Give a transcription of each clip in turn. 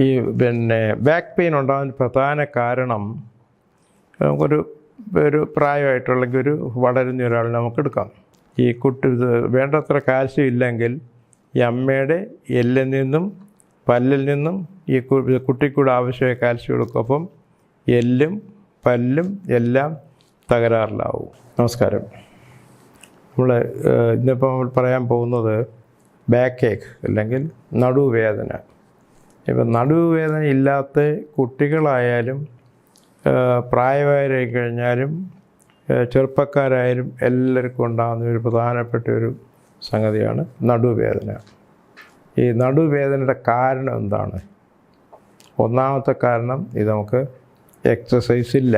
ഈ പിന്നെ back pain ഉണ്ടാകുന്ന പ്രധാന കാരണം ഒരു ഒരു പ്രായമായിട്ടുള്ളെങ്കിൽ ഒരു വളരുന്ന ഒരാളിനെ നമുക്ക് എടുക്കാം. ഈ കുട്ടി വേണ്ടത്ര കാൽസ്യം ഇല്ലെങ്കിൽ ഈ അമ്മയുടെ എല്ലിൽ നിന്നും പല്ലിൽ നിന്നും ഈ കുട്ടിക്കൂടെ ആവശ്യമായ കാൽസ്യം എടുക്കും അപ്പം എല്ലും പല്ലും എല്ലാം തകരാറിലാവും. നമസ്കാരം. നമ്മൾ ഇന്നിപ്പോൾ പറയാൻ പോകുന്നത് ബാക്ക് ഏക്ക് അല്ലെങ്കിൽ നടുവേദന. ഇപ്പം നടുവേദന ഇല്ലാത്ത കുട്ടികളായാലും പ്രായമായവരായി പ്രായമായി കഴിഞ്ഞാലും ചെറുപ്പക്കാരായാലും എല്ലാവർക്കും ഉണ്ടാകുന്ന ഒരു പ്രധാനപ്പെട്ട ഒരു സംഗതിയാണ് നടുവേദന. ഈ നടുവേദനയുടെ കാരണം എന്താണ്? ഒന്നാമത്തെ കാരണം ഇത് നമുക്ക് എക്സസൈസ് ഇല്ല.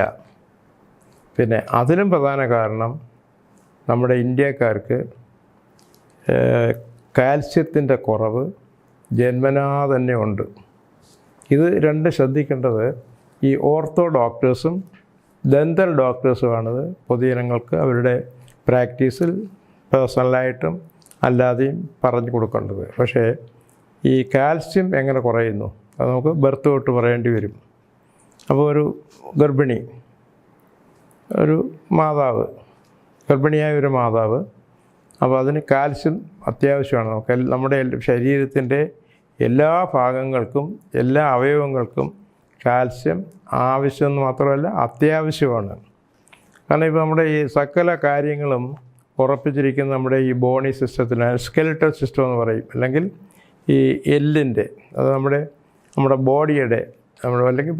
പിന്നെ അതിലും പ്രധാന കാരണം നമ്മുടെ ഇന്ത്യക്കാർക്ക് കാൽസ്യത്തിന്റെ കുറവ് ജന്മനാ തന്നെ ഉണ്ട് ഇത് രണ്ട് ശ്രദ്ധിക്കേണ്ടത് ഈ ഓർത്തോ ഡോക്ടേഴ്സും ദന്തൽ ഡോക്ടേഴ്സുമാണിത്. പൊതുജനങ്ങൾക്ക് അവരുടെ പ്രാക്ടീസിൽ പേഴ്സണലായിട്ടും അല്ലാതെയും പറഞ്ഞു കൊടുക്കേണ്ടത്. പക്ഷേ ഈ കാൽസ്യം എങ്ങനെ കുറയുന്നു? അത് നമുക്ക് ബർത്ത് തൊട്ട് പറയേണ്ടി വരും. അപ്പോൾ ഒരു ഗർഭിണി ഒരു മാതാവ് ഗർഭിണിയായ ഒരു മാതാവ് അപ്പോൾ അതിന് കാൽസ്യം അത്യാവശ്യമാണ് നമുക്ക്. നമ്മുടെ ശരീരത്തിന്റെ എല്ലാ ഭാഗങ്ങൾക്കും എല്ലാ അവയവങ്ങൾക്കും കാൽസ്യം ആവശ്യമെന്ന് മാത്രമല്ല അത്യാവശ്യമാണ്. കാരണം ഇപ്പോൾ നമ്മുടെ ഈ സകല കാര്യങ്ങളും ഉറപ്പിച്ചിരിക്കുന്ന നമ്മുടെ ഈ ബോണി സിസ്റ്റത്തിന് സ്കെലിറ്റൽ സിസ്റ്റം എന്ന് പറയും. അല്ലെങ്കിൽ ഈ എല്ലിന്റെ അത് നമ്മുടെ നമ്മുടെ ബോഡിയുടെ നമ്മുടെ അല്ലെങ്കിൽ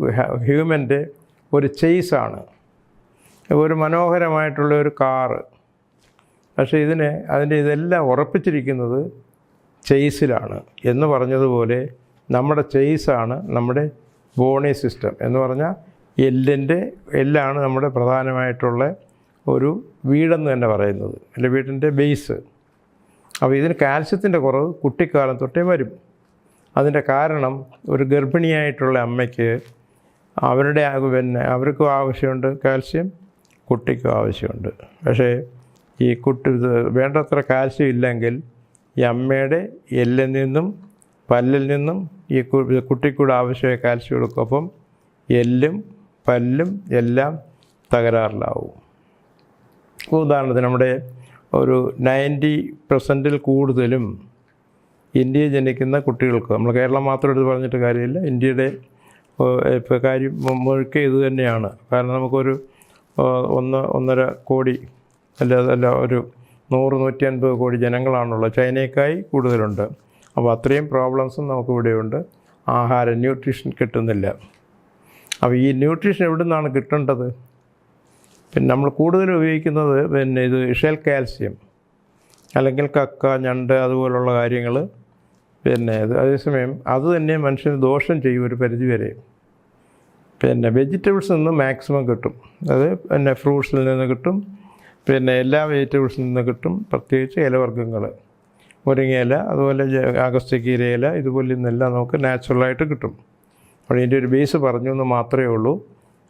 ഹ്യൂമന്റെ ഒരു ചെയ്സാണ്. ഒരു മനോഹരമായിട്ടുള്ള ഒരു കാറ് പക്ഷേ ഇതിനെ അതിന്റെ ഇതെല്ലാം ഉറപ്പിച്ചിരിക്കുന്നത് ചെയ്സിലാണ് എന്ന് പറഞ്ഞതുപോലെ നമ്മുടെ ചെയ്സാണ് നമ്മുടെ ബോണി സിസ്റ്റം എന്ന് പറഞ്ഞാൽ എല്ലിന്റെ എല്ലാണ് നമ്മുടെ പ്രധാനമായിട്ടുള്ള ഒരു വീടെന്ന് തന്നെ പറയുന്നത് അല്ലെ വീടിന്റെ ബേസ്. അപ്പോൾ ഇതിന് കാൽസ്യത്തിന്റെ കുറവ് കുട്ടിക്കാലം തൊട്ടേ വരും. അതിന്റെ കാരണം ഒരു ഗർഭിണിയായിട്ടുള്ള അമ്മയ്ക്ക് അവരുടെ പിന്നെ അവർക്കും ആവശ്യമുണ്ട് കാൽസ്യം കുട്ടിക്കും ആവശ്യമുണ്ട്. പക്ഷേ ഈ കുട്ടി വേണ്ടത്ര കാൽസ്യം ഇല്ലെങ്കിൽ ഈ അമ്മയുടെ എല്ലിൽ നിന്നും പല്ലിൽ നിന്നും ഈ കുട്ടിക്കൂടെ ആവശ്യമായ കാൽസ്യം എടുക്കും എല്ലും പല്ലും എല്ലാം തകരാറിലാവും. ഉദാഹരണത്തിന് നമ്മുടെ ഒരു നയന്റി പെർസെന്റിൽ കൂടുതലും ഇന്ത്യയിൽ ജനിക്കുന്ന കുട്ടികൾക്ക് നമ്മൾ കേരളം മാത്രം എടുത്ത് പറഞ്ഞിട്ട് കാര്യമില്ല ഇന്ത്യയുടെ ഇപ്പോൾ കാര്യം മുഴുക്കെ ഇത് തന്നെയാണ്. കാരണം നമുക്കൊരു ഒന്ന് ഒന്നര കോടി അല്ല ഒരു നൂറ് നൂറ്റി അൻപത് കോടി ജനങ്ങളാണുള്ളത് ചൈനയ്ക്കായി കൂടുതലുണ്ട്. അപ്പോൾ അത്രയും പ്രോബ്ലംസും നമുക്ക് ഇവിടെയുണ്ട് ആഹാരം ന്യൂട്രീഷൻ കിട്ടുന്നില്ല. അപ്പോൾ ഈ ന്യൂട്രീഷൻ എവിടെ നിന്നാണ് കിട്ടേണ്ടത്? പിന്നെ നമ്മൾ കൂടുതൽ ഉപയോഗിക്കുന്നത് പിന്നെ ഇത് ഷെൽ കാൽസ്യം അല്ലെങ്കിൽ കക്ക ഞണ്ട് അതുപോലുള്ള കാര്യങ്ങൾ. പിന്നെ ഇത് അതേസമയം അത് തന്നെ മനുഷ്യന് ദോഷം ചെയ്യും ഒരു പരിധി വരെ. പിന്നെ വെജിറ്റബിൾസിൽ നിന്ന് മാക്സിമം കിട്ടും. അത് പിന്നെ ഫ്രൂട്ട്സിൽ നിന്ന് കിട്ടും. പിന്നെ എല്ലാ വെജിറ്റബിൾസിൽ നിന്ന് കിട്ടും പ്രത്യേകിച്ച് ഇലവർഗങ്ങൾ മുരിങ്ങയില അതുപോലെ അഗസ്ത്യക്കീര ഇല ഇതുപോലെ നിന്നെല്ലാം നമുക്ക് നാച്ചുറലായിട്ട് കിട്ടും. അപ്പോൾ ഇതിന്റെ ഒരു ബേസ് പറഞ്ഞു എന്ന് മാത്രമേ ഉള്ളൂ.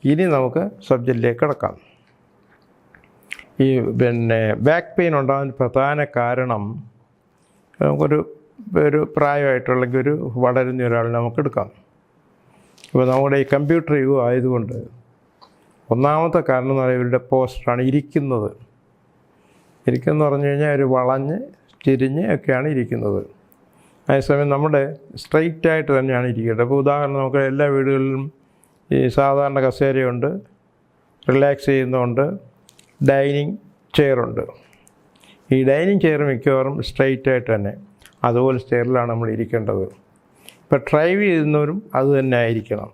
ഇനി നമുക്ക് സബ്ജക്റ്റിലേക്ക് കിടക്കാം. ഈ പിന്നെ ബാക്ക് പെയിൻ ഉണ്ടാകാൻ പ്രധാന കാരണം നമുക്കൊരു ഒരു പ്രായമായിട്ടുള്ളെങ്കിൽ ഒരു വളരുന്ന ഒരാൾ നമുക്ക് എടുക്കാം. ഇപ്പോൾ നമ്മുടെ ഈ കമ്പ്യൂട്ടർ യുഗം ആയതുകൊണ്ട് ഒന്നാമത്തെ കാരണം എന്ന് പറയുന്നത് ഇവരുടെ പോസ്റ്ററാണ് ഇരിക്കുന്നത്. ഇരിക്കുന്നു പറഞ്ഞു കഴിഞ്ഞാൽ ഒരു വളഞ്ഞ് തിരിഞ്ഞ് ഒക്കെയാണ് ഇരിക്കുന്നത്. അതേസമയം നമ്മുടെ സ്ട്രെയിറ്റ് ആയിട്ട് തന്നെയാണ് ഇരിക്കേണ്ടത് അപ്പോൾ ഉദാഹരണം നമുക്ക് എല്ലാ വീടുകളിലും ഈ സാധാരണ കസേരയുണ്ട് റിലാക്സ് ചെയ്യുന്നുണ്ട് ഡൈനിങ് ചെയറുണ്ട്. ഈ ഡൈനിങ് ചെയർ മിക്കവാറും സ്ട്രെയിറ്റ് ആയിട്ട് തന്നെ അതുപോലെ ചെയറിലാണ് നമ്മൾ ഇരിക്കേണ്ടത്. ഇപ്പോൾ ഡ്രൈവ് ചെയ്യുന്നവരും അത് തന്നെ ആയിരിക്കണം.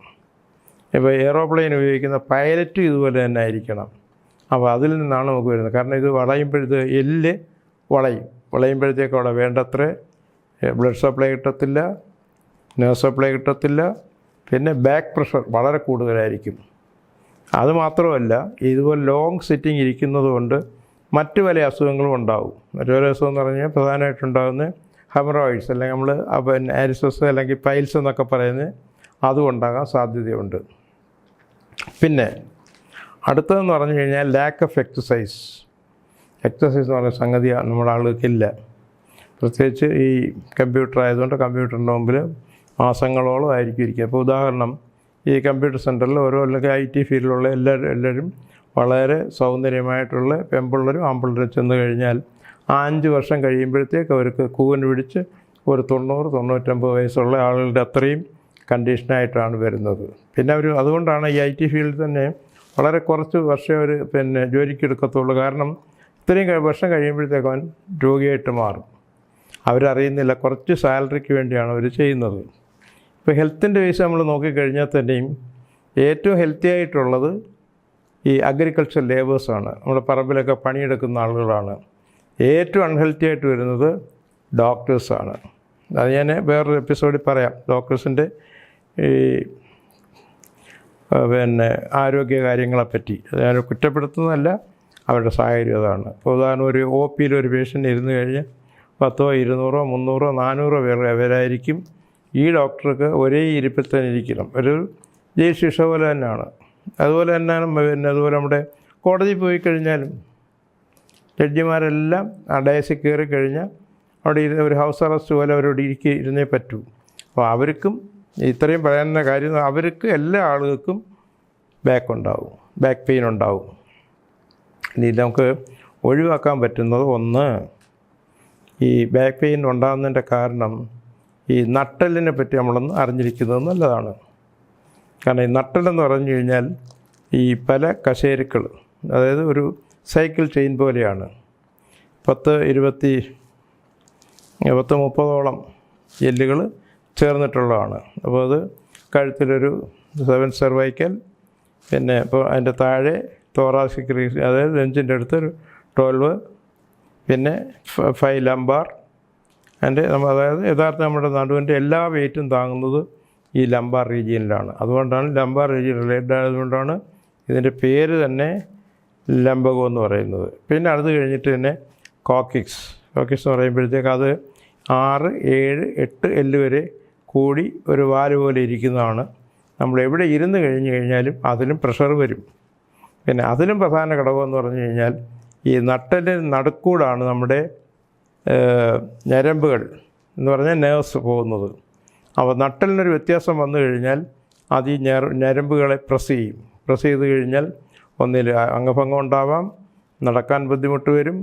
ഇപ്പോൾ എയറോപ്ലെയിൻ ഉപയോഗിക്കുന്ന പൈലറ്റും ഇതുപോലെ തന്നെ ആയിരിക്കണം. അപ്പോൾ അതിൽ നിന്നാണ് നമുക്ക് വരുന്നത്. കാരണം ഇത് വളയുമ്പോഴത്തെ എല്ല് വളയും. വളയുമ്പോഴത്തേക്ക് അവിടെ വേണ്ടത്ര ബ്ലഡ് സപ്ലൈ കിട്ടത്തില്ല നേഴ്സ് സപ്ലൈ കിട്ടത്തില്ല പിന്നെ ബാക്ക് പ്രഷർ വളരെ കൂടുതലായിരിക്കും. അതുമാത്രമല്ല ഇതുപോലെ ലോങ് സിറ്റിംഗ് ഇരിക്കുന്നത് കൊണ്ട് മറ്റു പല അസുഖങ്ങളും ഉണ്ടാവും. മറ്റൊരു അസുഖം എന്ന് പറഞ്ഞാൽ പ്രധാനമായിട്ടുണ്ടാകുന്ന ഹെമറോയിഡ്സ് അല്ലെങ്കിൽ നമ്മൾ പിന്നെ ആരിസസ് അല്ലെങ്കിൽ പൈൽസ് എന്നൊക്കെ പറയുന്നത് അതും ഉണ്ടാകാൻ സാധ്യതയുണ്ട്. പിന്നെ അടുത്തതെന്ന് പറഞ്ഞു കഴിഞ്ഞാൽ ലാക്ക് ഓഫ് എക്സസൈസ് എക്സസൈസ് എന്ന് പറഞ്ഞ സംഗതി നമ്മുടെ ആളുകൾക്കില്ല പ്രത്യേകിച്ച് ഈ കമ്പ്യൂട്ടർ ആയതുകൊണ്ട് കമ്പ്യൂട്ടറിന്റെ മുമ്പിൽ മാസങ്ങളോളം ആയിരിക്കും ഇരിക്കുക. അപ്പോൾ ഉദാഹരണം ഈ കമ്പ്യൂട്ടർ സെന്ററിൽ ഓരോ അല്ലെങ്കിൽ ഐ ടി ഫീൽഡിലുള്ള എല്ലാവരും എല്ലാവരും വളരെ സൗന്ദര്യമായിട്ടുള്ള പെമ്പിള്ളരും ആമ്പിള്ളരും ചെന്ന് കഴിഞ്ഞാൽ ആ അഞ്ച് വർഷം കഴിയുമ്പോഴത്തേക്ക് അവർക്ക് കൂവൻ പിടിച്ച് ഒരു തൊണ്ണൂറ് തൊണ്ണൂറ്റമ്പത് വയസ്സുള്ള ആളുകളുടെ അത്രയും കണ്ടീഷനായിട്ടാണ് വരുന്നത്. പിന്നെ അവർ അതുകൊണ്ടാണ് ഈ ഐ ടി ഫീൽഡിൽ തന്നെ വളരെ കുറച്ച് വർഷം അവർ പിന്നെ ജോലിക്ക് എടുക്കത്തുള്ളൂ. കാരണം ഇത്രയും വർഷം കഴിയുമ്പോഴത്തേക്ക് അവൻ രോഗിയായിട്ട് മാറും. അവരറിയുന്നില്ല കുറച്ച് സാലറിക്ക് വേണ്ടിയാണ് അവർ ചെയ്യുന്നത്. ഇപ്പോൾ ഹെൽത്തിന്റെ വയസ്സ് നമ്മൾ നോക്കിക്കഴിഞ്ഞാൽ തന്നെയും ഏറ്റവും ഹെൽത്തി ആയിട്ടുള്ളത് ഈ അഗ്രികൾച്ചർ ലേബേഴ്സാണ് നമ്മുടെ പറമ്പിലൊക്കെ പണിയെടുക്കുന്ന ആളുകളാണ്. ഏറ്റവും അൺഹെൽത്തി ആയിട്ട് വരുന്നത് ഡോക്ടേഴ്സാണ് അത് ഞാൻ വേറൊരു എപ്പിസോഡിൽ പറയാം. ഡോക്ടേഴ്സിന്റെ ഈ പിന്നെ ആരോഗ്യ കാര്യങ്ങളെപ്പറ്റി. പറ്റി ഞാൻ കുറ്റപ്പെടുത്തുന്നതല്ല അവരുടെ സാഹചര്യം അതാണ്. ഉദാഹരണം ഒരു ഒ പിയിൽ ഒരു പേഷ്യന്റ് ഇരുന്ന് കഴിഞ്ഞ് പത്തോ ഇരുന്നൂറോ മുന്നൂറോ നാനൂറോ പേർ അവരായിരിക്കും ഈ ഡോക്ടർക്ക് ഒരേ ഇരിപ്പിൽ തന്നെ ഇരിക്കണം. ഒരു ജയിൽ ശിക്ഷ പോലെ തന്നെയാണ്. അതുപോലെ തന്നെയാണ് പിന്നെ അതുപോലെ നമ്മുടെ കോടതി പോയി കഴിഞ്ഞാലും ജഡ്ജിമാരെല്ലാം ആ ഡയസിൽ കയറി കഴിഞ്ഞാൽ അവിടെ ഇരുന്ന് ഒരു ഹൗസ് അറസ്റ്റ് പോലെ അവരോട് ഇരിക്കി ഇരുന്നേ പറ്റൂ. അപ്പോൾ അവർക്കും ഇത്രയും പറയുന്ന കാര്യം അവർക്ക് എല്ലാ ആളുകൾക്കും ബാക്ക് ഉണ്ടാവും. ബാക്ക് പെയിൻ ഉണ്ടാവും. ഇനി നമുക്ക് ഒഴിവാക്കാൻ പറ്റുന്നത് ഒന്ന് ഈ ബാക്ക് പെയിൻ ഉണ്ടാകുന്നതിന്റെ കാരണം ഈ നട്ടലിനെ പറ്റി നമ്മളൊന്ന് അറിഞ്ഞിരിക്കുന്നത് നല്ലതാണ്. കാരണം ഈ നട്ടലെന്ന് പറഞ്ഞു കഴിഞ്ഞാൽ ഈ പല കശേരുക്കൾ അതായത് ഒരു സൈക്കിൾ ചെയിൻ പോലെയാണ്. പത്ത് ഇരുപത്തി പത്ത് മുപ്പതോളം എല്ലുകൾ ചേർന്നിട്ടുള്ളതാണ്. അപ്പോൾ അത് കഴുത്തിലൊരു സെവൻ സെർവൈക്കൽ പിന്നെ ഇപ്പോൾ അതിന്റെ താഴെ തോറാസിക് റീസ് അതായത് നെഞ്ചിന്റെ അടുത്ത് ഒരു ട്വൽവ് പിന്നെ ഫൈവ് ലംബാർ. അതിന്റെ നമ്മൾ അതായത് യഥാർത്ഥ നമ്മുടെ നടുവിന്റെ എല്ലാ വെയിറ്റും താങ്ങുന്നത് ഈ ലംബാർ റീജിയനിലാണ്. അതുകൊണ്ടാണ് ലംബാർ റീജിയൻ റിലേറ്റഡ് ആയതുകൊണ്ടാണ് ഇതിന്റെ പേര് തന്നെ ലംബകം എന്ന് പറയുന്നത്. പിന്നെ അടുത്ത് കഴിഞ്ഞിട്ട് തന്നെ കോക്കിക്സ്. കോക്കിക്സ് എന്ന് പറയുമ്പോഴത്തേക്ക് അത് ആറ് ഏഴ് എട്ട് എല്ല് വരെ കൂടി ഒരു വാൽ പോലെ ഇരിക്കുന്നതാണ്. നമ്മൾ എവിടെ ഇരുന്ന് കഴിഞ്ഞ് കഴിഞ്ഞാലും അതിലും പ്രഷർ വരും. പിന്നെ അതിലും പ്രധാന ഘടകം എന്ന് പറഞ്ഞു കഴിഞ്ഞാൽ ഈ നട്ടലിന് നടുക്കൂടാണ് നമ്മുടെ ഞരമ്പുകൾ എന്ന് പറഞ്ഞാൽ നേഴ്സ് പോകുന്നത്. അപ്പോൾ നട്ടലിനൊരു വ്യത്യാസം വന്നു കഴിഞ്ഞാൽ അത് ഈ ഞര ഞരമ്പുകളെ പ്രസ് ചെയ്യും. പ്രസ് ചെയ്ത് കഴിഞ്ഞാൽ ഒന്നിൽ അംഗഭംഗം ഉണ്ടാവാം നടക്കാൻ ബുദ്ധിമുട്ട് വരും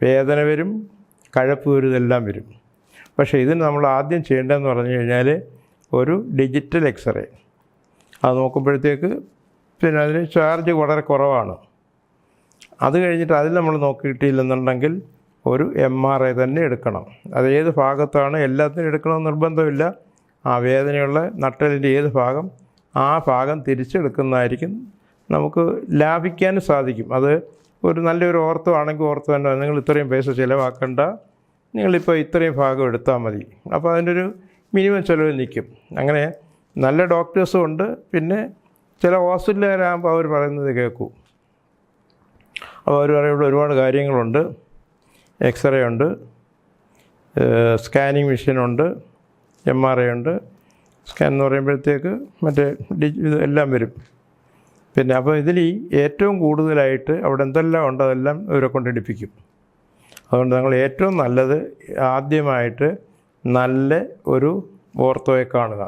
വേദന വരും കഴപ്പ് വരും ഇതെല്ലാം വരും. പക്ഷേ ഇതിന് നമ്മൾ ആദ്യം ചെയ്യേണ്ടതെന്ന് പറഞ്ഞു കഴിഞ്ഞാൽ ഒരു ഡിജിറ്റൽ എക്സ്റേ. അത് നോക്കുമ്പോഴത്തേക്ക് പിന്നെ അതിന് ചാർജ് വളരെ കുറവാണ്. അത് കഴിഞ്ഞിട്ട് അതിൽ നമ്മൾ നോക്കിയിട്ടില്ലെന്നുണ്ടെങ്കിൽ ഒരു എം ആർ ഐ തന്നെ എടുക്കണം. അത് ഏത് ഭാഗത്താണ് എല്ലാത്തിനും എടുക്കണമെന്ന് നിർബന്ധമില്ല. ആ വേദനയുള്ള നട്ടലിന്റെ ഏത് ഭാഗം ആ ഭാഗം തിരിച്ചെടുക്കുന്നതായിരിക്കും നമുക്ക് ലാഭിക്കാനും സാധിക്കും. അത് ഒരു നല്ലൊരു ഓർത്തോ ആണെങ്കിൽ ഓർത്തോ തന്നെ നിങ്ങൾ ഇത്രയും പൈസ ചിലവാക്കണ്ട. നിങ്ങളിപ്പോൾ ഇത്രയും ഭാഗം എടുത്താൽ മതി. അപ്പോൾ അതിന്റെ ഒരു മിനിമം ചിലവിൽ നിൽക്കും. അങ്ങനെ നല്ല ഡോക്ടേഴ്സും ഉണ്ട്. പിന്നെ ചില ഹോസ്പിറ്റലുകാരാകുമ്പോൾ അവർ പറയുന്നത് കേൾക്കൂ. അപ്പോൾ അവർ പറയുമ്പോൾ ഒരുപാട് കാര്യങ്ങളുണ്ട്. എക്സ്റേ ഉണ്ട്. സ്കാനിങ് മെഷീനുണ്ട് എം ആർ ഐ ഉണ്ട്. സ്കാൻ എന്ന് പറയുമ്പോഴത്തേക്ക് മറ്റേ ഡി ഇത് എല്ലാം വരും. പിന്നെ അപ്പോൾ ഇതിൽ ഏറ്റവും കൂടുതലായിട്ട് അവിടെ എന്തെല്ലാം ഉണ്ടോ അതെല്ലാം ഇവരെ കൊണ്ട് എടുപ്പിക്കും അതുകൊണ്ട് നിങ്ങൾ ഏറ്റവും നല്ലത് ആദ്യമായിട്ട് നല്ല ഒരു ഓർത്തോയെ കാണുക.